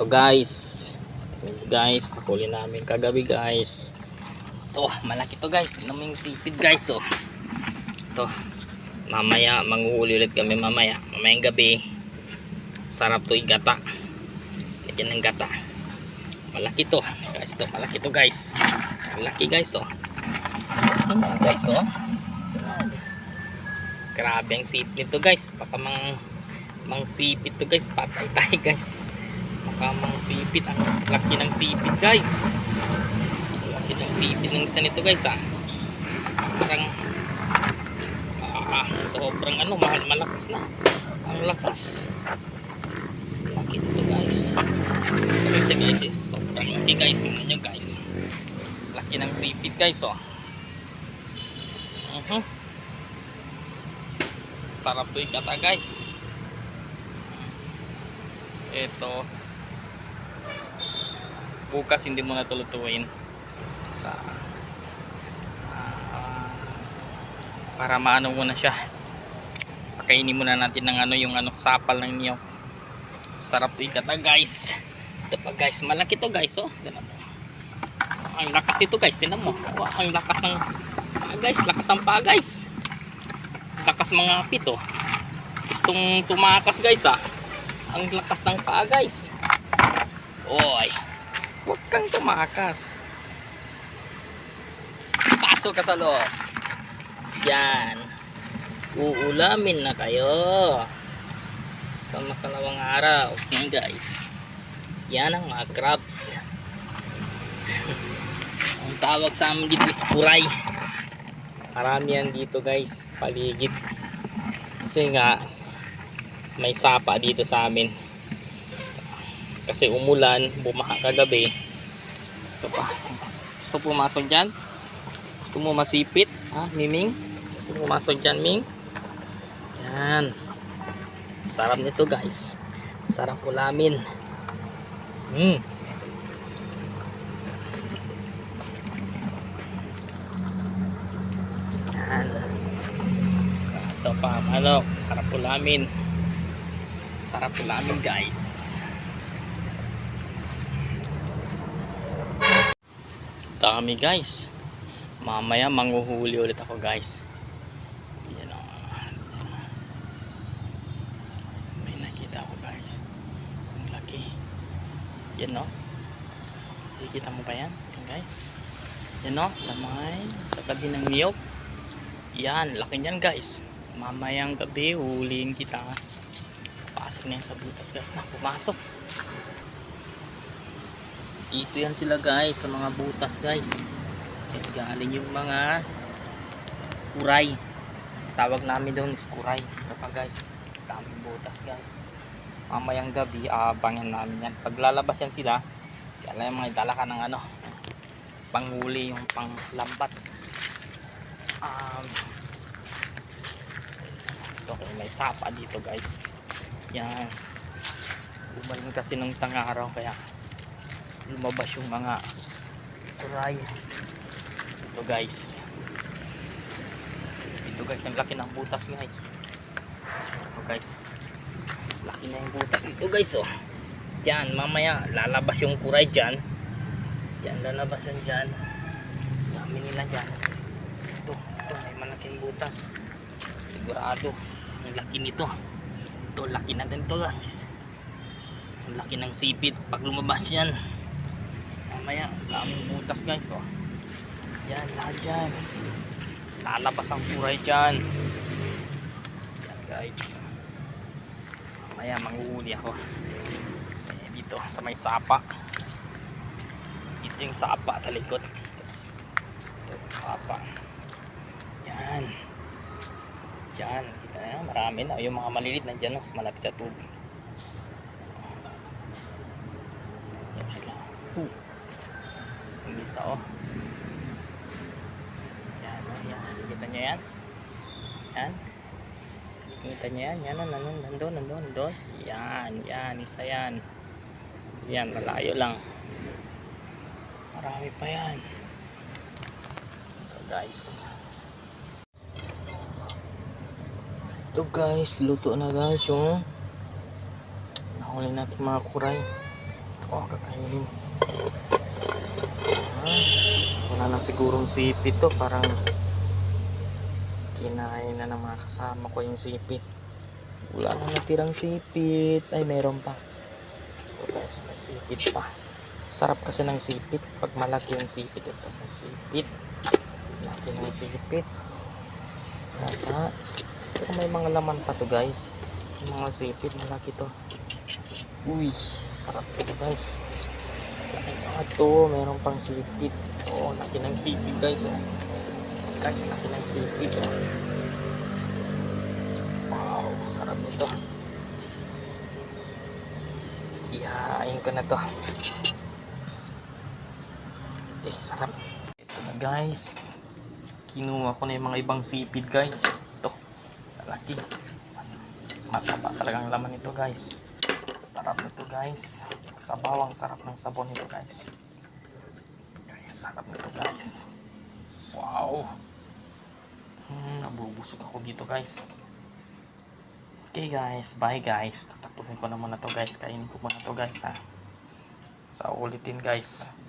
Ito guys. Guys. Nakuli namin kagabi guys. Ito, malaki to guys. Tingnan mo yung sipid guys oh. Ito. Mamaya, manguhuli ulit kami mamaya. Mamayang gabi. Sarap to igata. Lagyan ng gata. Malaki to. Guys, to. Malaki to guys. Malaki guys oh. Guys oh. Grabe ang sipit nito guys. Baka mang mang sipit to guys. Patay tayo guys. Baka mang sipit. Ang laki ng sipit guys. Laki ng sipit ng isa nito guys ah. Parang ah, sobrang ano mahal malakas na. Ang lakas. Laki nito guys. Isa guys eh. Sobrang laki guys. Tingnan nyo guys. Laki ng sipit guys oh. Mhm. Sarap to ikata guys. Ito. Bukas hindi mo na tulutuin sa ah, para maano muna siya. Pakainin muna natin ng ano yung ano sapal ng niyo. Sarap to ikata guys. Ito pa guys, malaki to guys oh. Tingnan mo. Ang lakas nito guys, tingnan mo. Oh, ang lakas ng paa guys, lakas ng paa guys. Lakas mga pito. Gustong tumakas guys ah. Ang lakas ng paa guys. Oy. Huwag kang tumakas. Pasok ka sa loob. Yan. Uulamin na kayo. Sa makalawang araw. Yan guys. Yan ang mga crabs. ang tawag sa amin dito is puray. Marami yan dito guys. Paligid. Kasi nga may sapa dito sa amin kasi umulan bumaha kagabi. Ito pa. Gusto pumasok dyan? Gusto mo masipit ha miming? Gusto mo pumasok dyan ming? Yan. Sarap nito guys. Sarap ulamin. Hmm. Yan. Ito pa ano sarap ulamin. Sarap ulamin guys dami guys. Mamaya manguhuli ulit ako guys. Yan o may nakita ako guys. Ang laki. Yan o nakikita mo ba yan? Yan guys. Yan o sa may sa tabi ng niyog. Yan laki niyan guys. Mamayang gabi huliin kita. Pasok na yan sa butas guys. Na pumasok dito yan sila guys sa mga butas guys. Diyan galing yung mga kuray. Tawag namin doon is kuray. Ito pa guys. Daming butas guys. Mamayang gabi abangan namin yan. Paglalabas yan sila kaya yung mga dala ka ng ano panghuli yung panglambat. Um, ito okay, may sapa dito guys. Yan. Umaling kasi nung isang araw kaya lumabas yung mga kuray ito guys. Ito guys ang laki ng butas guys. Ito guys. Laki na yung butas. Ito guys oh. Dyan mamaya lalabas yung kuray dyan dyan lalabas yan dyan dami nila dyan ito ito may malaking butas. Sigurado ang laki nito. Ito laki na din to guys. Ang laki ng sipit pag lumabas yan mamaya daming butas guys oh. Yan lahat dyan. Lalabas ang kuray dyan. Yan guys. Mamaya manguhuli ako. Kasi dito sa may sapa. Ito yung sapa sa likod. Guys ito yung sapa. Yan. Yan kita na marami na. Yung mga malilit nandyan no, malapit sa tubig. Yan oh. Yan, oh, yan. Kita niyo yan? Yan. Kita niyo yan? Yan, nandun, nandun, nandun, nandun. Yan, yan, isa yan. Yan, malayo lang. Marami pa yan. So guys. Ito guys, luto na guys yung nahuli natin mga kuray. Oh, kakainin. Wala na sigurong sipit to. Parang kinain na ng mga kasama ko yung sipit. Wala na natirang sipit. Ay, meron pa. Ito guys, may sipit pa. Sarap kasi ng sipit. Pag malaki yung sipit, ito may sipit. Laki ng sipit. Tata. Pero may mga laman pa to guys. Yung mga sipit, malaki to. Uy, sarap ito guys. Nga to, meron pang sipit. Oo, laki ng sipit guys. Oh. Guys, laki ng sipit. Oh. Wow, sarap nito. Ihain ko na to. Eh, sarap. Ito na guys. Kinuha ko na yung mga ibang sipit guys. Ito. Laki. Mataba talagang laman nito guys. Sarap nito guys. Sabaw ang sarap ng sabon nito guys. Guys, sarap nito guys. Wow. Hmm, nabubusog ako dito guys. Okay guys, bye guys. Tatapusin ko na muna to guys. Kainin ko muna to guys ha. Sa ulitin guys.